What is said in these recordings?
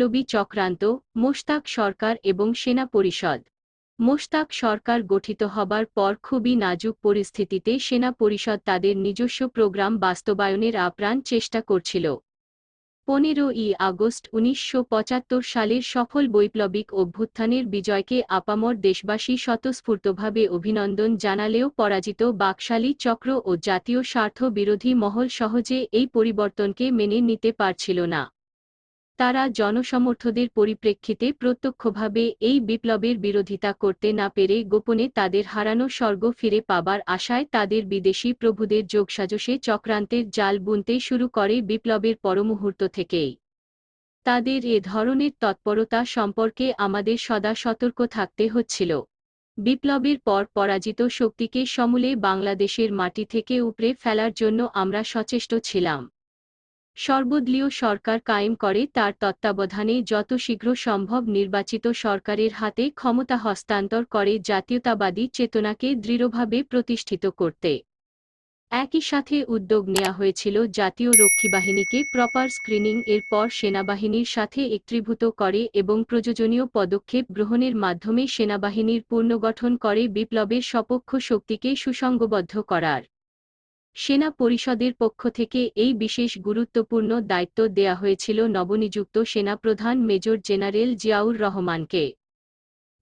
বিপ্লবী চক্রান্ত, মোশতাক সরকার এবং সেনা পরিষদ। মোশতাক সরকার গঠিত হবার পর খুবই নাজুক পরিস্থিতিতে সেনা পরিষদ তাদের নিজস্ব প্রোগ্রাম বাস্তবায়নের আপ্রাণ চেষ্টা করছিল। পনেরো ই আগস্ট উনিশশো পঁচাত্তর সালের সফল বৈপ্লবিক অভ্যুত্থানের বিজয়কে আপামর দেশবাসী স্বতঃস্ফূর্তভাবে অভিনন্দন জানালেও পরাজিত বাকশালী চক্র ও জাতীয় স্বার্থ বিরোধী মহল সহজে এই পরিবর্তনকে মেনে নিতে পারছিল না। তারা জনসমর্থদের পরিপ্রেক্ষিতে প্রত্যক্ষভাবে এই বিপ্লবের বিরোধিতা করতে না পেরে গোপনে তাদের হারানো স্বর্গ ফিরে পাবার আশায় তাদের বিদেশি প্রভুদের যোগসাজশে চক্রান্তের জাল বুনতে শুরু করে বিপ্লবের পরমুহূর্ত থেকেই। তাদের এ ধরনের তৎপরতা সম্পর্কে আমাদের সদা সতর্ক থাকতে হচ্ছিল। বিপ্লবের পর পরাজিত শক্তিকে সমূলে বাংলাদেশের মাটি থেকে উপড়ে ফেলার জন্য আমরা সচেষ্ট ছিলাম। সর্বদলীয় সরকার কায়েম করে তার তত্ত্বাবধানে যত শীঘ্র সম্ভব নির্বাচিত সরকারের হাতে ক্ষমতা হস্তান্তর করে জাতীয়তাবাদী চেতনাকে দৃঢ়ভাবে প্রতিষ্ঠিত করতে। একই সাথে উদ্যোগ নেওয়া হয়েছিল জাতীয় রক্ষী বাহিনীকে প্রপার স্ক্রিনিং এর পর সেনাবাহিনীর সাথে একত্রীভূত করে এবং প্রয়োজনীয় পদক্ষেপ গ্রহণের মাধ্যমে সেনাবাহিনীর পুনর্গঠন করে বিপ্লবের সপক্ষ শক্তিকে সুসংগবদ্ধ করার। সেনা পরিষদের পক্ষ থেকে এই বিশেষ গুরুত্বপূর্ণ দায়িত্ব দেয়া হয়েছিল নবনিযুক্ত সেনাপ্রধান মেজর জেনারেল জিয়াউর রহমানকে।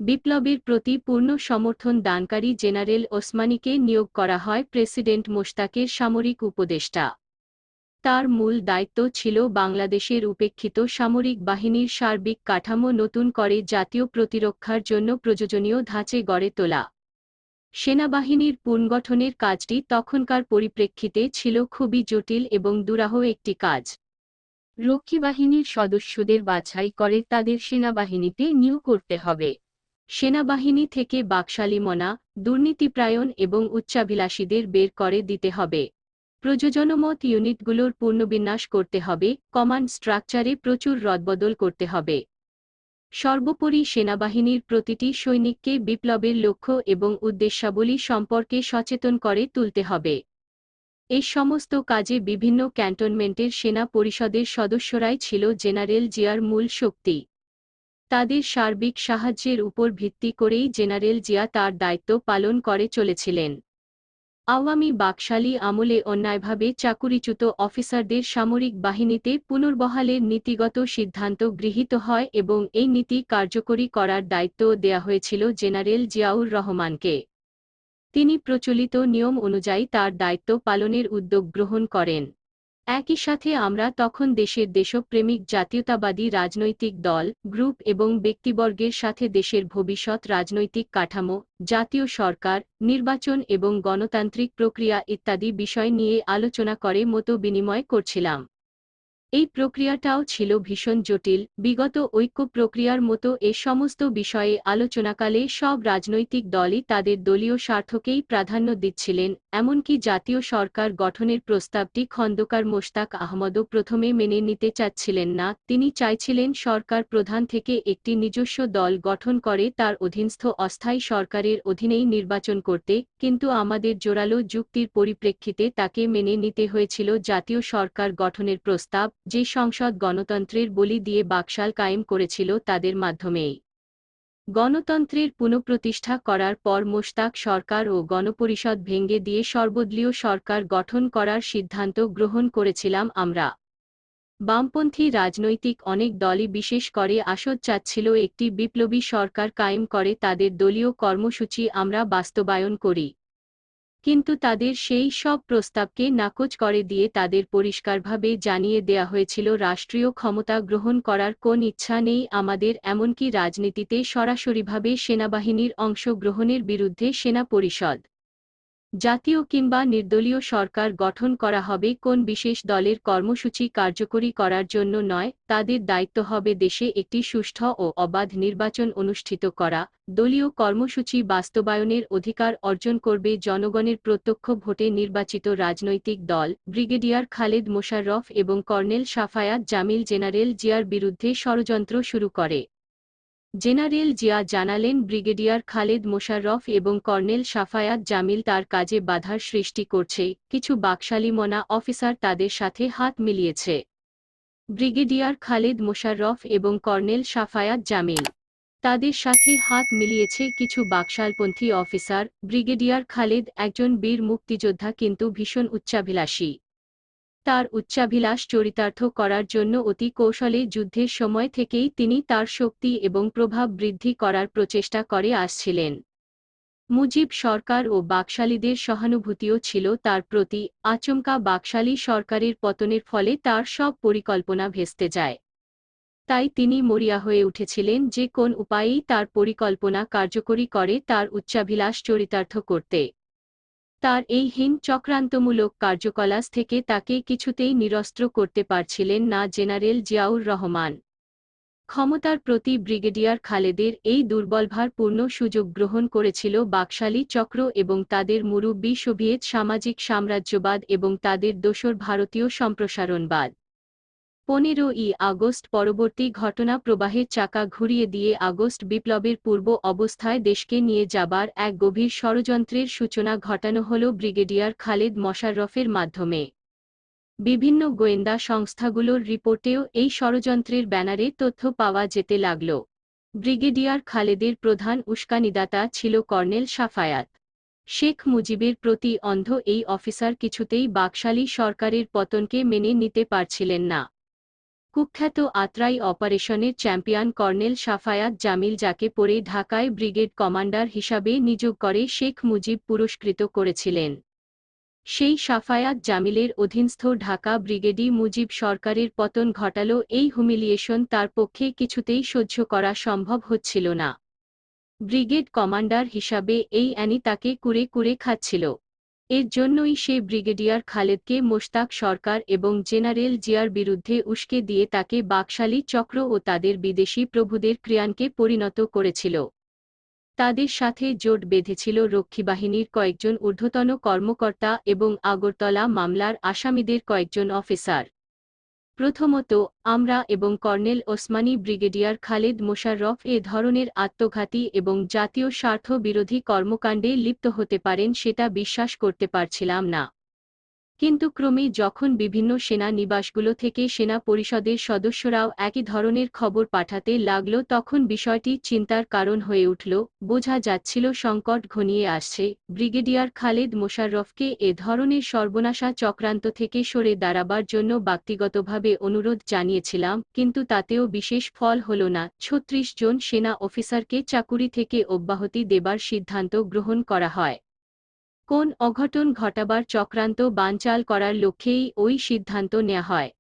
বিপ্লবের প্রতি পূর্ণ সমর্থন দানকারী জেনারেল ওসমানীকে নিয়োগ করা হয় প্রেসিডেন্ট মোশতাকের সামরিক উপদেষ্টা। তার মূল দায়িত্ব ছিল বাংলাদেশের উপেক্ষিত সামরিক বাহিনীর সার্বিক কাঠামো নতুন করে জাতীয় প্রতিরক্ষার জন্য প্রয়োজনীয় ধাঁচে গড়ে তোলা। সেনাবাহিনীর পুনর্গঠনের কাজটি তখনকার পরিপ্রেক্ষিতে ছিল খুবই জটিল এবং দুরাহ একটি কাজ। রক্ষী বাহিনীর সদস্যদের বাছাই করে তাদের সেনাবাহিনীতে নিয়োগ করতে হবে। সেনাবাহিনী থেকে বাকশালীমনা, দুর্নীতিপ্রায়ণ এবং উচ্চাভিলাষীদের বের করে দিতে হবে। প্রযোজনমত ইউনিটগুলোর পুনর্বিন্যাস করতে হবে, কমান্ড স্ট্রাকচারে প্রচুর রদবদল করতে হবে। সর্বোপরি সেনাবাহিনীর প্রতিটি সৈনিককে বিপ্লবের লক্ষ্য এবং উদ্দেশ্যাবলী সম্পর্কে সচেতন করে তুলতে হবে। এই সমস্ত কাজে বিভিন্ন ক্যান্টনমেন্টের সেনা পরিষদের সদস্যরাই ছিল জেনারেল জিয়ার মূল শক্তি। তাদের সার্বিক সাহায্যের উপর ভিত্তি করেই জেনারেল জিয়া তার দায়িত্ব পালন করে চলেছিলেন। আওয়ামী বাকশালী আমলে অন্যায়ভাবে চাকুরিচ্যুত অফিসারদের সামরিক বাহিনীতে পুনর্বহালের নীতিগত সিদ্ধান্ত গৃহীত হয় এবং এই নীতি কার্যকরী করার দায়িত্ব দেয়া হয়েছিল জেনারেল জিয়াউর রহমানকে। তিনি প্রচলিত নিয়ম অনুযায়ী তার দায়িত্ব পালনের উদ্যোগ গ্রহণ করেন। একই সাথে আমরা তখন দেশের দেশপ্রেমিক, জাতীয়তাবাদী রাজনৈতিক দল, গ্রুপ এবং ব্যক্তিবর্গের সাথে দেশের ভবিষ্যৎ রাজনৈতিক কাঠামো, জাতীয় সরকার, নির্বাচন এবং গণতান্ত্রিক প্রক্রিয়া ইত্যাদি বিষয় নিয়ে আলোচনা করে মতো বিনিময় করছিলাম। এই প্রক্রিয়াটাও ছিল ভীষণ জটিল। বিগত ঐক্য প্রক্রিয়ার মতো এ সমস্ত বিষয়ে আলোচনাকালে সব রাজনৈতিক দলই তাদের দলীয় স্বার্থকেই প্রাধান্য দিচ্ছিলেন, এমনকি জাতীয় সরকার গঠনের প্রস্তাবটি খন্দকার মোশতাক আহমদও প্রথমে মেনে নিতে চাচ্ছিলেন না। তিনি চাইছিলেন সরকার প্রধান থেকে একটি নিজস্ব দল গঠন করে তার অধীনস্থ অস্থায়ী সরকারের অধীনেই নির্বাচন করতে, কিন্তু আমাদের জোরালো যুক্তির পরিপ্রেক্ষিতে তাকে মেনে নিতে হয়েছিল জাতীয় সরকার গঠনের প্রস্তাব। যে সংসদ গণতন্ত্রের বলি দিয়ে বাকশাল কায়েম করেছিল তাদের মাধ্যমেই। গণতন্ত্রের পুনঃপ্রতিষ্ঠা করার পর মোশতাক সরকার ও গণপরিষদ ভেঙ্গে দিয়ে সর্বদলীয় সরকার গঠন করার সিদ্ধান্ত গ্রহণ করেছিলাম আমরা। বামপন্থী রাজনৈতিক অনেক দলই বিশেষ করে আসদ চাচ্ছিল একটি বিপ্লবী সরকার কায়েম করে তাদের দলীয় কর্মসূচি আমরা বাস্তবায়ন করি। কিন্তু তাদের সেই সব প্রস্তাবকে নাকচ করে দিয়ে তাদের পরিষ্কারভাবে জানিয়ে দেয়া হয়েছিল, রাষ্ট্রীয় ক্ষমতা গ্রহণ করার কোন ইচ্ছা নেই, আমাদের এমনকি রাজনীতিতে সরাসরিভাবে সেনাবাহিনীর অংশগ্রহণের বিরুদ্ধে সেনা পরিষদ। জাতীয় কিংবা নির্দলীয় সরকার গঠন করা হবে কোন বিশেষ দলের কর্মসূচি কার্যকরী করার জন্য নয়, তাদের দায়িত্ব হবে দেশে একটি সুষ্ঠু ও অবাধ নির্বাচন অনুষ্ঠিত করা, দলীয় কর্মসূচি বাস্তবায়নের অধিকার অর্জন করবে জনগণের প্রত্যক্ষ ভোটে নির্বাচিত রাজনৈতিক দল, ব্রিগেডিয়ার খালেদ মোশাররফ এবং কর্নেল সাফায়াত জামিল জেনারেল জিয়ার বিরুদ্ধে ষড়যন্ত্র শুরু করে। জেনারেল জিয়া জানালেন, ব্রিগেডিয়ার খালেদ মোশাররফ এবং কর্নেল সাফায়াত জামিল তার কাজে বাধার সৃষ্টি করছে, কিছু বাকশালিমনা অফিসার তাদের সাথে হাত মিলিয়েছে। ব্রিগেডিয়ার খালেদ মোশাররফ এবং কর্নেল সাফায়াত জামিল তাদের সাথে হাত মিলিয়েছে কিছু বাকশালপন্থী অফিসার, ব্রিগেডিয়ার খালেদ একজন বীর মুক্তিযোদ্ধা কিন্তু ভীষণ উচ্চাভিলাষী। তার উচ্চাভিলাষ চরিতার্থ করার জন্য অতি কৌশলে যুদ্ধের সময় থেকেই তিনি তার শক্তি এবং প্রভাব বৃদ্ধি করার প্রচেষ্টা করে আসছিলেন। মুজিব সরকার ও বাকশালীদের সহানুভূতিও ছিল তার প্রতি, আচমকা বাকশালী সরকারের পতনের ফলে তার সব পরিকল্পনা ভেস্তে যায়। তাই তিনি মরিয়া হয়ে উঠেছিলেন যে কোন উপায়েই তার পরিকল্পনা কার্যকরী করে তার উচ্চাভিলাষ চরিতার্থ করতে। তার এই হীন চক্রান্তমূলক কার্যকলাপ থেকে তাকে কিছুতেই নিরস্ত্র করতে পারছিলেন না জেনারেল জিয়াউর রহমান। ক্ষমতার প্রতি ব্রিগেডিয়ার খালেদের এই দুর্বলভারপূর্ণ সুযোগ গ্রহণ করেছিল বাকশালী চক্র এবং তাদের মুরব্বী সোভিয়েত সামাজিক সাম্রাজ্যবাদ এবং তাদের দোসর ভারতীয় সম্প্রসারণবাদ। পনেরো ই আগস্ট পরবর্তী ঘটনা প্রবাহের চাকা ঘুরিয়ে দিয়ে আগস্ট বিপ্লবের পূর্ব অবস্থায় দেশকে নিয়ে যাবার এক গভীর ষড়যন্ত্রের সূচনা ঘটানো হল ব্রিগেডিয়ার খালেদ মশাররফের মাধ্যমে। বিভিন্ন গোয়েন্দা সংস্থাগুলোর রিপোর্টেও এই ষড়যন্ত্রের ব্যানারে তথ্য পাওয়া যেতে লাগল। ব্রিগেডিয়ার খালেদের প্রধান উস্কানিদাতা ছিল কর্নেল সাফায়াত শেখ মুজিবের প্রতি অন্ধ এই অফিসার কিছুতেই বাকশালী সরকারের পতনকে মেনে নিতে পারছিলেন না। কুখ্যাত আত্রাই অপারেশনের চ্যাম্পিয়ন কর্নেল সাফায়াত জামিল যাকে পরে ঢাকায় ব্রিগেড কমান্ডার হিসাবে নিযোগ করে শেখ মুজিব পুরস্কৃত করেছিলেন। সেই সাফায়াত জামিলের অধীনস্থ ঢাকা ব্রিগেডি মুজিব সরকারের পতন ঘটালো, এই হুমিলিয়েশন তার পক্ষে কিছুতেই সহ্য করা সম্ভব হচ্ছিল না। ব্রিগেড কমান্ডার হিসাবে এই অ্যানি তাকে কুরে কুরে খাচ্ছিল। এর জন্যই সে ব্রিগেডিয়ার খালেদকে মোশতাক সরকার এবং জেনারেল জিয়ার বিরুদ্ধে উস্কে দিয়ে তাকে বাকশালী চক্র ও তাদের বিদেশি প্রভুদের ক্রিয়ানকে পরিণত করেছিল। তাদের সাথে জোট বেঁধেছিল রক্ষীবাহিনীর কয়েকজন ঊর্ধ্বতন কর্মকর্তা এবং আগরতলা মামলার আসামিদের কয়েকজন অফিসার। প্রথমত, আমরা এবং কর্নেল ওসমানী ব্রিগেডিয়ার খালেদ মোশাররফ এ ধরনের আত্মঘাতী এবং জাতীয় স্বার্থ বিরোধী কর্মকাণ্ডে লিপ্ত হতে পারেন সেটা বিশ্বাস করতে পারছিলাম না। কিন্তু ক্রমে যখন বিভিন্ন সেনা নিবাসগুলো থেকে সেনা পরিষদের সদস্যরাও একই ধরনের খবর পাঠাতে লাগল, তখন বিষয়টি চিন্তার কারণ হয়ে উঠল। বোঝা যাচ্ছিল সংকট ঘনিয়ে আসছে। ব্রিগেডিয়ার খালেদ মোশাররফকে এ ধরনের সর্বনাশা চক্রান্ত থেকে সরে দাঁড়াবার জন্য ব্যক্তিগতভাবে অনুরোধ জানিয়েছিলাম, কিন্তু তাতেও বিশেষ ফল হল না। ছত্রিশ জন সেনা অফিসারকে চাকুরি থেকে অব্যাহতি দেবার সিদ্ধান্ত গ্রহণ করা হয়। কোন অঘটন ঘটাবার চক্রান্ত বানচাল করার লক্ষ্যেই ওই সিদ্ধান্ত নেওয়া হয়।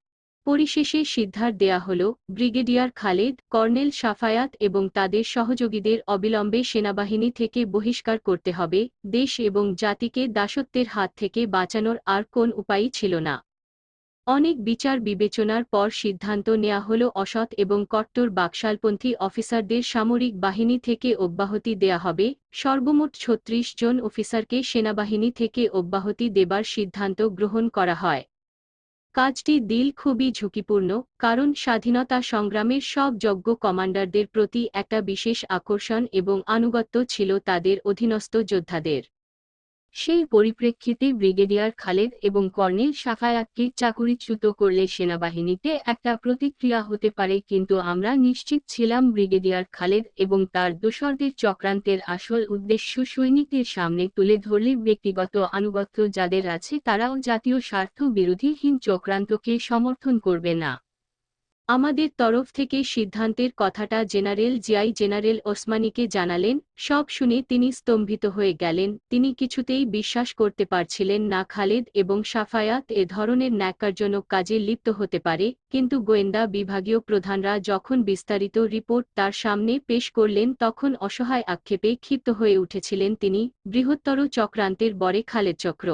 পরিশেষে সিদ্ধার দেয়া হল, ব্রিগেডিয়ার খালেদ, কর্নেল সাফায়াত এবং তাদের সহযোগীদের অবিলম্বে সেনাবাহিনী থেকে বহিষ্কার করতে হবে, দেশ এবং জাতিকে দাসত্বের হাত থেকে বাঁচানোর আর কোন উপায়ই ছিল না। অনেক বিচার বিবেচনার পর সিদ্ধান্ত নেওয়া হল অসৎ এবং কট্টর বাকশালপন্থী অফিসারদের সামরিক বাহিনী থেকে অব্যাহতি দেয়া হবে। সর্বমোট ছত্রিশ জন অফিসারকে সেনাবাহিনী থেকে অব্যাহতি দেবার সিদ্ধান্ত গ্রহণ করা হয়। কাজটি দিল খুবই ঝুঁকিপূর্ণ, কারণ স্বাধীনতা সংগ্রামের সব যোগ্য কমান্ডারদের প্রতি একটা বিশেষ আকর্ষণ এবং আনুগত্য ছিল তাদের অধীনস্থ যোদ্ধাদের। সেই পরিপ্রেক্ষিতে ব্রিগেডিয়ার খালেদ এবং কর্নেল সাফায়াতকে চাকুরিচ্যুত করলে সেনাবাহিনীতে একটা প্রতিক্রিয়া হতে পারে, কিন্তু আমরা নিশ্চিত ছিলাম ব্রিগেডিয়ার খালেদ এবং তার দোসরদের চক্রান্তের আসল উদ্দেশ্য সৈনিকদের সামনে তুলে ধরলে ব্যক্তিগত আনুগত্য যাদের আছে তারাও জাতীয় স্বার্থ বিরোধীহীন চক্রান্তকে সমর্থন করবে না। আমাদের তরফ থেকে সিদ্ধান্তের কথাটা জেনারেল জিয়াই জেনারেল ওসমানীকে জানালেন, সব শুনে তিনি স্তম্ভিত হয়ে গেলেন, তিনি কিছুতেই বিশ্বাস করতে পারছিলেন না খালেদ এবং সাফায়াত এ ধরনের ন্যাক্কারজনক কাজে লিপ্ত হতে পারে, কিন্তু গোয়েন্দা বিভাগীয় প্রধানরা যখন বিস্তারিত রিপোর্ট তার সামনে পেশ করলেন তখন অসহায় আক্ষেপে ক্ষিপ্ত হয়ে উঠেছিলেন তিনি, বৃহত্তর চক্রান্তের বরে খালেদ চক্র।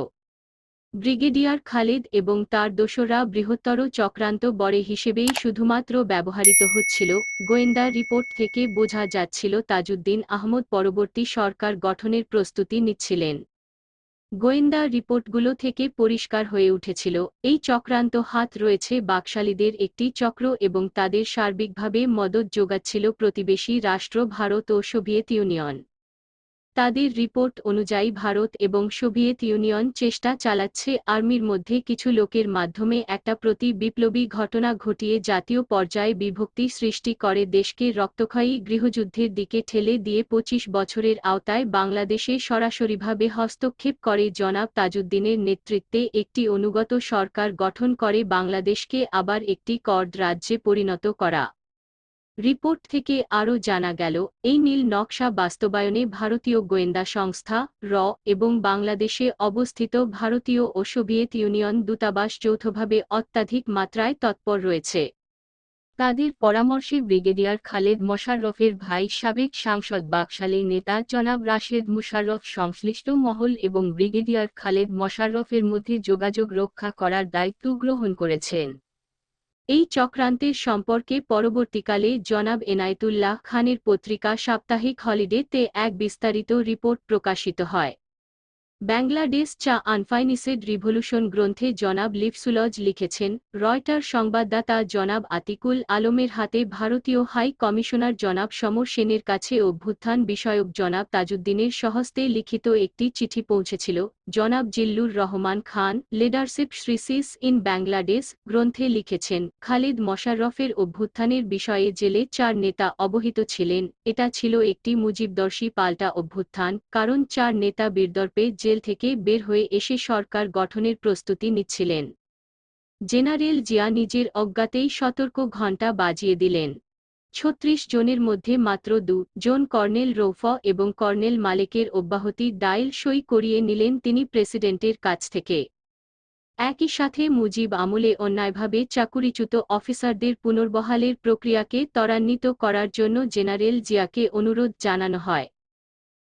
ব্রিগেডিয়ার খালেদ এবং তার দোসরা বৃহত্তর চক্রান্ত বরে হিসেবেই শুধুমাত্র ব্যবহৃত হচ্ছিল। গোয়েন্দা রিপোর্ট থেকে বোঝা যাচ্ছিল তাজউদ্দিন আহমদ পরবর্তী সরকার গঠনের প্রস্তুতি নিচ্ছিলেন। গোয়েন্দা রিপোর্টগুলো থেকে পরিষ্কার হয়ে উঠেছিল, এই চক্রান্ত হাত রয়েছে বাকশালীদের একটি চক্র এবং তাদের সার্বিকভাবে মদত যোগাচ্ছিল প্রতিবেশী রাষ্ট্র ভারত ও সোভিয়েত ইউনিয়ন। তাদের রিপোর্ট অনুযায়ী ভারত এবং সোভিয়েত ইউনিয়ন চেষ্টা চালাচ্ছে আর্মির মধ্যে কিছু লোকের মাধ্যমে একটা প্রতি বিপ্লবী ঘটনা ঘটিয়ে জাতীয় পর্যায়ে বিভক্তি সৃষ্টি করে দেশকে রক্তক্ষয়ী গৃহযুদ্ধের দিকে ঠেলে দিয়ে পঁচিশ বছরের আওতায় বাংলাদেশে সরাসরিভাবে হস্তক্ষেপ করে জনাব তাজউদ্দিনের নেতৃত্বে একটি অনুগত সরকার গঠন করে বাংলাদেশকে আবার একটি কর্ড রাজ্যে পরিণত করা। রিপোর্ট থেকে আরও জানা গেল, এই নীল নকশা বাস্তবায়নে ভারতীয় গোয়েন্দা সংস্থা, র এবং বাংলাদেশে অবস্থিত ভারতীয় ও সোভিয়েত ইউনিয়ন দূতাবাস যৌথভাবে অত্যাধিক মাত্রায় তৎপর রয়েছে। তাদের পরামর্শে ব্রিগেডিয়ার খালেদ মোশাররফের ভাই সাবেক সাংসদ বাকশালী নেতা জনাব রাশেদ মুশাররফ সংশ্লিষ্ট মহল এবং ব্রিগেডিয়ার খালেদ মোশাররফের মধ্যে যোগাযোগ রক্ষা করার দায়িত্ব গ্রহণ করেছেন। এই চক্রান্তের সম্পর্কে পরবর্তীকালে জনাব এনায়েতুল্লাহ খানের পত্রিকা সাপ্তাহিক হলিডে তে এক বিস্তারিত রিপোর্ট প্রকাশিত হয়। বাংলাদেশ চা আনফাইনিসেড রিভলিউশন গ্রন্থে জনাব লিফসুলজ লিখেছেন রয়টার সংবাদদাতা জনাব আতিকুল আলমের হাতে ভারতীয় হাই কমিশনার জনাব সমর সেনের কাছে অভ্যুত্থান বিষয়ক জনাব তাজুদ্দিনের সহস্তে লিখিত একটি চিঠি পৌঁছেছিল, জনাব Zillur Rahman Khan, leadership crisis in Bangladesh গ্রন্থে লিখেছেন, খালিদ মশাররফের অভ্যুত্থানের বিষয়ে জেলে চার নেতা অবহিত ছিলেন, এটা ছিল একটি মুজিবদর্শী পাল্টা অভ্যুত্থান, কারণ চার নেতা বীরদর্পে জেল থেকে বের হয়ে এসে সরকার গঠনের প্রস্তুতি নিচ্ছিলেন। জেনারেল জিয়া নিজের অজ্ঞাতেই সতর্ক ঘণ্টা বাজিয়ে দিলেন। ছত্রিশ জনের মধ্যে মাত্র দু জন কর্নেল রৌফ এবং কর্নেল মালেকের অব্যাহতি ডাইল সই করিয়ে নিলেন তিনি প্রেসিডেন্টের কাছ থেকে। একই সাথে মুজিব আমলে অন্যায়ভাবে চাকুরিচ্যুত অফিসারদের পুনর্বহালের প্রক্রিয়াকে ত্বরান্বিত করার জন্য জেনারেল জিয়াকে অনুরোধ জানানো হয়।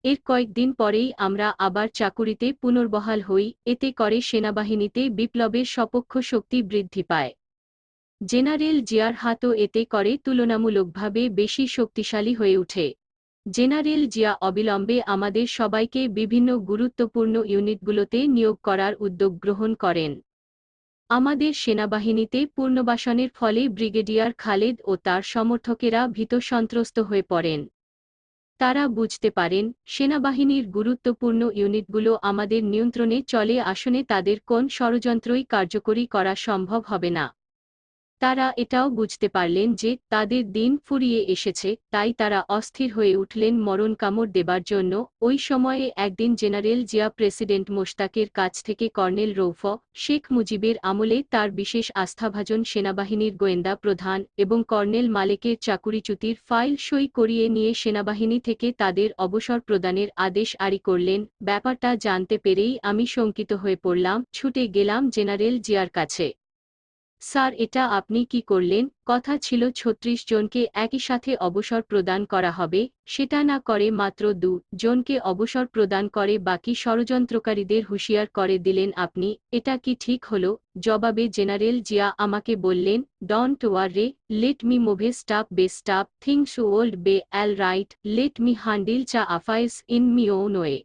এর কয়েকদিন পরেই আমরা আবার চাকুরিতে পুনর্বহাল হই, এতে করে সেনাবাহিনীতে বিপ্লবের সপক্ষ শক্তি বৃদ্ধি পায়। জেনারেল জিয়ার হাতও এতে করে তুলনামূলকভাবে বেশি শক্তিশালী হয়ে ওঠে। জেনারেল জিয়া অবিলম্বে আমাদের সবাইকে বিভিন্ন গুরুত্বপূর্ণ ইউনিটগুলোতে নিয়োগ করার উদ্যোগ গ্রহণ করেন। আমাদের সেনাবাহিনীতে পুনর্বাসনের ফলে ব্রিগেডিয়ার খালেদ ও তার সমর্থকেরা ভীত সন্ত্রস্ত হয়ে পড়েন। তারা বুঝতে পারেন, সেনাবাহিনীর গুরুত্বপূর্ণ ইউনিটগুলো আমাদের নিয়ন্ত্রণে চলে আসনে তাদের কোন ষড়যন্ত্রই কার্যকরী করা সম্ভব হবে না। তারা এটাও বুঝতে পারলেন যে তাদের দিন ফুরিয়ে এসেছে, তাই তারা অস্থির হয়ে উঠলেন মরণ কামড় দেবার জন্য। ওই সময়ে একদিন জেনারেল জিয়া প্রেসিডেন্ট মোশতাকের কাছ থেকে কর্নেল রৌফ, শেখ মুজিবের আমলে তার বিশেষ আস্থাভাজন সেনাবাহিনীর গোয়েন্দা প্রধান এবং কর্নেল মালেকের চাকুরিচ্যুতির ফাইল সই করিয়ে নিয়ে সেনাবাহিনী থেকে তাদের অবসর প্রদানের আদেশ আরি করলেন। ব্যাপারটা জানতে পেরেই আমি শঙ্কিত হয়ে পড়লাম, ছুটে গেলাম জেনারেল জিয়ার কাছে। স্যার, এটা আপনি কি করলেন? কথা ছিল ছত্রিশ জনকে একই সাথে অবসর প্রদান করা হবে, সেটা না করে মাত্র দু জনকে অবসর প্রদান করে বাকি ষড়যন্ত্রকারীদের হুঁশিয়ার করে দিলেন আপনি, এটা কি ঠিক হল? জবাবে জেনারেল জিয়া আমাকে বললেন don't worry let me move step by stop things old bay all right let me handle the office in me own way